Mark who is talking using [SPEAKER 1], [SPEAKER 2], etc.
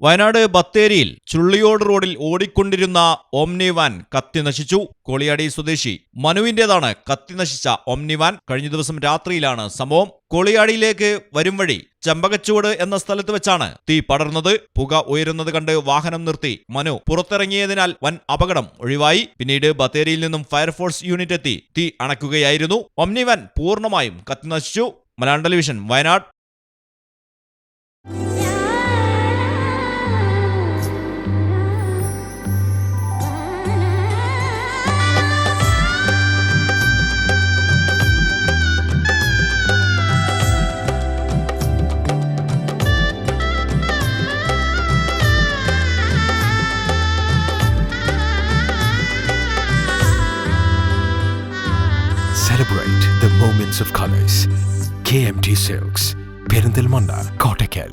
[SPEAKER 1] വയനാട് ബത്തേരിയിൽ ചുള്ളിയോട് റോഡിൽ ഓടിക്കൊണ്ടിരുന്ന ഓംനി വാൻ കത്തി നശിച്ചു. കോളിയാടി സ്വദേശി മനുവിന്റേതാണ് കത്തി നശിച്ച ഓംനി വാൻ കഴിഞ്ഞ ദിവസം രാത്രിയിലാണ് സംഭവം. കോളിയാടിയിലേക്ക് വരും വഴി ചെമ്പകച്ചുവട് എന്ന സ്ഥലത്ത് വെച്ചാണ് തീ പടർന്നത്. പുക ഉയരുന്നത് കണ്ട് വാഹനം നിർത്തി മനു പുറത്തിറങ്ങിയതിനാൽ വൻ അപകടം ഒഴിവായി. പിന്നീട് ബത്തേരിയിൽ നിന്നും ഫയർഫോഴ്സ് യൂണിറ്റ് എത്തി തീ അണക്കുകയായിരുന്നു. ഒംനി വാൻ പൂർണമായും കത്തി നശിച്ചു. Malayalam television Wayanad.
[SPEAKER 2] celebrate the moments of colors. KMT Silks, Perindal Manna, Kottakel.